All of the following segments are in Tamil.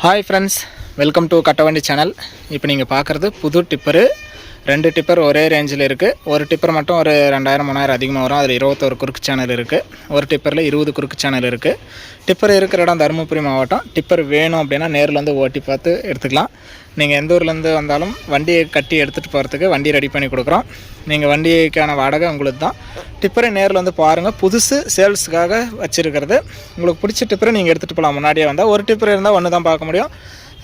Hi friends welcome to Kattavandi channel இப்போ நீங்கள் பார்க்குறது புது டிப்பரு. ரெண்டு டிப்பர் ஒரே ரேஞ்சில் இருக்குது ஒரு டிப்பர் மட்டும் ஒரு ரெண்டாயிரம் மூணாயிரம் அதிகமாக வரும். அதில் இருபத்தொரு குறுக்கு சேனல் இருக்குது ஒரு டிப்பரில் இருபது குறுக்கு சேனல் இருக்குது டிப்பர் இருக்கிற இடம் தருமபுரி மாவட்டம். டிப்பர் வேணும் அப்படின்னா நேரில் வந்து ஓட்டி பார்த்து எடுத்துக்கலாம். நீங்கள் எந்த ஊர்லேருந்து வந்தாலும் வண்டியை கட்டி எடுத்துகிட்டு போகிறதுக்கு வண்டி ரெடி பண்ணி கொடுக்குறோம். நீங்கள் வண்டிக்கான வாடகை உங்களுக்கு தான். டிப்பரை நேரில் வந்து பாருங்கள் புதுசு சேல்ஸுக்காக வச்சுருக்கிறது. உங்களுக்கு பிடிச்ச டிப்பரை நீங்கள் எடுத்துகிட்டு போகலாம் முன்னாடியே வந்தால் ஒரு டிப்பர் இருந்தால் ஒன்று தான் பார்க்க முடியும்.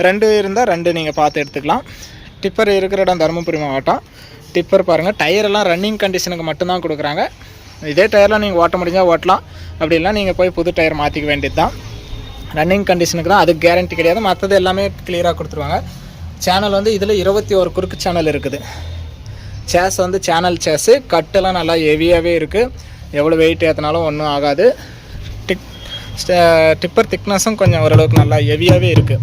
ரெண்டு இருந்தால் ரெண்டு நீங்கள் பார்த்து எடுத்துக்கலாம். டிப்பர் இருக்கிற இடம் தருமபுரி மாவட்டம். டிப்பர் பாருங்கள் டயரெல்லாம் ரன்னிங் கண்டிஷனுக்கு மட்டும்தான் கொடுக்குறாங்க. இதே டயர்லாம் நீங்கள் ஓட்ட முடிஞ்சால் ஓட்டலாம். அப்படி இல்லை நீங்கள் போய் புது டயர் மாற்றிக்க வேண்டியது தான் ரன்னிங் கண்டிஷனுக்கு தான் அதுக்கு கேரண்டி கிடையாது. மற்றது எல்லாமே கிளியராக கொடுத்துருவாங்க. சேனல் வந்து இதில் இருபத்தி ஒரு குறுக்கு சேனல் இருக்குது. சேஸ் வந்து சேனல் சேஸு கட்டெல்லாம் நல்லா ஹெவியாகவே இருக்குது எவ்வளோ வெயிட் ஏற்றினாலும் ஒன்றும் ஆகாது. டிக் டிப்பர் திக்னஸும் கொஞ்சம் ஓரளவுக்கு நல்லா ஹெவியாகவே இருக்குது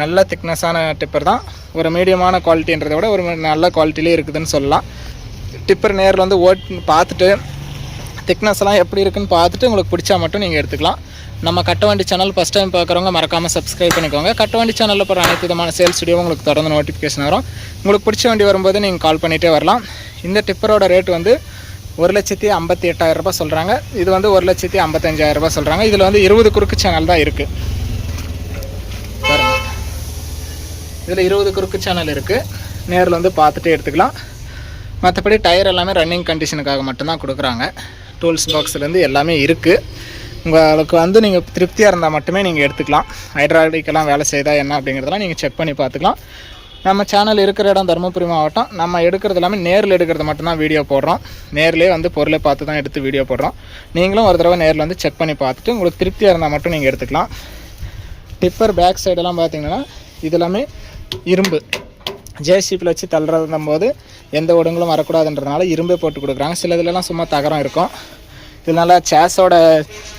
நல்ல திக்னஸான டிப்பர் தான். ஒரு மீடியமான குவாலிட்டின்றதை விட ஒரு நல்ல குவாலிட்டிலே இருக்குதுன்னு சொல்லலாம். டிப்பர் நேரில் வந்து ஓட் பார்த்துட்டு திக்னஸ்லாம் எப்படி இருக்குன்னு பார்த்துட்டு உங்களுக்கு பிடிச்சா மட்டும் நீங்கள் எடுத்துக்கலாம். நம்ம கட்டவண்டி சேனல் ஃபஸ்ட் டைம் பார்க்குறவங்க மறக்காமல் சப்ஸ்கிரைப் பண்ணிக்கோங்க. கட்டவண்டி சேனலில் போகிற அனைத்து விதமான சேல்ஸ் வீடியோவும் உங்களுக்கு தொடர்ந்து நோட்டிஃபிகேஷன் வரும். உங்களுக்கு பிடிச்ச வண்டி வரும்போது நீங்கள் கால் பண்ணிகிட்டே வரலாம். இந்த டிப்பரோட ரேட் வந்து ஒரு லட்சத்தி ஐம்பத்தி எட்டாயிரம் சொல்கிறாங்க இது வந்து ஒரு லட்சத்தி ஐம்பத்தஞ்சாயிரரூபா சொல்கிறாங்க இதில் வந்து இருபது குறுக்கு சேனல் தான் இருக்குது இதில் இருபது குறுக்கு சேனல் இருக்குது நேரில் வந்து பார்த்துட்டு எடுத்துக்கலாம். மற்றபடி டயர் எல்லாமே ரன்னிங் கண்டிஷனுக்காக மட்டும்தான் கொடுக்குறாங்க. டூல்ஸ் பாக்ஸ்லேருந்து எல்லாமே இருக்குது உங்களுக்கு வந்து நீங்கள் திருப்தியாக இருந்தால் மட்டுமே நீங்கள் எடுத்துக்கலாம். ஹைட்ராலிக்கெல்லாம் வேலை செய்தா என்ன அப்படிங்கிறதெல்லாம் நீங்கள் செக் பண்ணி பார்த்துக்கலாம். நம்ம சேனல் இருக்கிற இடம் தருமபுரி மாவட்டம். நம்ம எடுக்கிறது எல்லாமே நேரில் எடுக்கிறது மட்டும்தான் வீடியோ போடுறோம். நேரிலே வந்து பொருளை பார்த்து தான் எடுத்து வீடியோ போடுறோம். நீங்களும் ஒரு தடவை நேரில் வந்து செக் பண்ணி பார்த்துட்டு உங்களுக்கு திருப்தியாக இருந்தால் மட்டும் நீங்கள் எடுத்துக்கலாம். டிப்பர் பேக் சைடெல்லாம் பார்த்தீங்கன்னா இதெல்லாமே இரும்பு. ஜேசிபியில் வச்சு தள்ளுறதும் போது எந்த ஒடுங்களும் வரக்கூடாதுன்றதுனால இரும்பே போட்டு கொடுக்குறாங்க. சில இதுலலாம் சும்மா தகரம் இருக்கும். இதனால் சேஸோட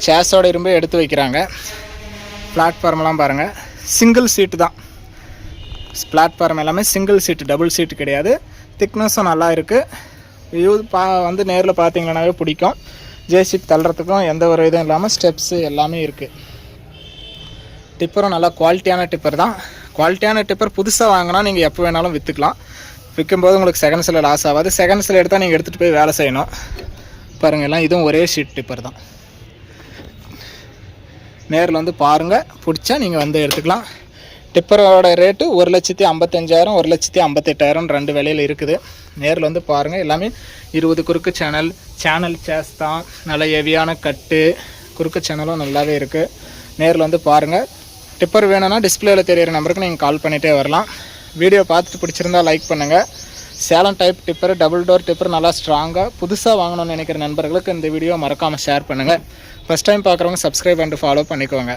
சேஸோட இரும்பே எடுத்து வைக்கிறாங்க. பிளாட்ஃபார்ம்லாம் பாருங்கள் சிங்கிள் சீட்டு தான். பிளாட்ஃபார்ம் எல்லாமே சிங்கிள் சீட்டு டபுள் சீட்டு கிடையாது. திக்னஸும் நல்லா இருக்குது யூ பா வந்து நேரில் பார்த்தீங்கன்னாவே பிடிக்கும். ஜேசிபி தள்ளுறதுக்கும் எந்த ஒரு இதுவும் இல்லாமல் ஸ்டெப்ஸு எல்லாமே இருக்குது டிப்பரும் நல்லா குவாலிட்டியான டிப்பர் தான். குவாலிட்டியான டிப்பர் புதுசாக வாங்கினா நீங்கள் எப்போ வேணாலும் விற்றுக்கலாம் விற்கும்போது உங்களுக்கு செகண்ட்ஸில் லாஸ் ஆகாது. செகண்ட்ஸில் எடுத்தால் நீங்கள் எடுத்துகிட்டு போய் வேலை செய்யணும். பாருங்கள் எல்லாம் இதுவும் ஒரே ஷீட் டிப்பர் தான். நேரில் வந்து பாருங்கள் பிடிச்சா நீங்கள் வந்து எடுத்துக்கலாம். டிப்பரோட ரேட்டு ஒரு லட்சத்தி ஐம்பத்தஞ்சாயிரம் ஒரு லட்சத்தி ஐம்பத்தெட்டாயிரம் ரெண்டு விலையில் இருக்குது. நேரில் வந்து பாருங்கள் எல்லாமே இருபது குறுக்கு சேனல் சேனல் சேஸ் தான். நல்ல ஹெவியான கட்டு. குறுக்கு சேனலும் நல்லாவே இருக்குது நேரில் வந்து பாருங்கள் டிப்பர் வேணும்னா டிஸ்பிளேயில் தெரியிற நம்பருக்கு நீங்கள் கால் பண்ணிகிட்டே வரலாம். வீடியோ பார்த்துட்டு பிடிச்சிருந்தா லைக் பண்ணுங்கள் Salem type tipper double door tipper நல்லா ஸ்ட்ராங்காக புதுசாக வாங்கணும்னு நினைக்கிற நண்பர்களுக்கு இந்த வீடியோ மறக்காமல் ஷேர் பண்ணுங்கள் ஃபஸ்ட் டைம் பார்க்குறவங்க சப்ஸ்கிரைப் பண்ணிட்டு ஃபாலோ பண்ணிக்கோங்க.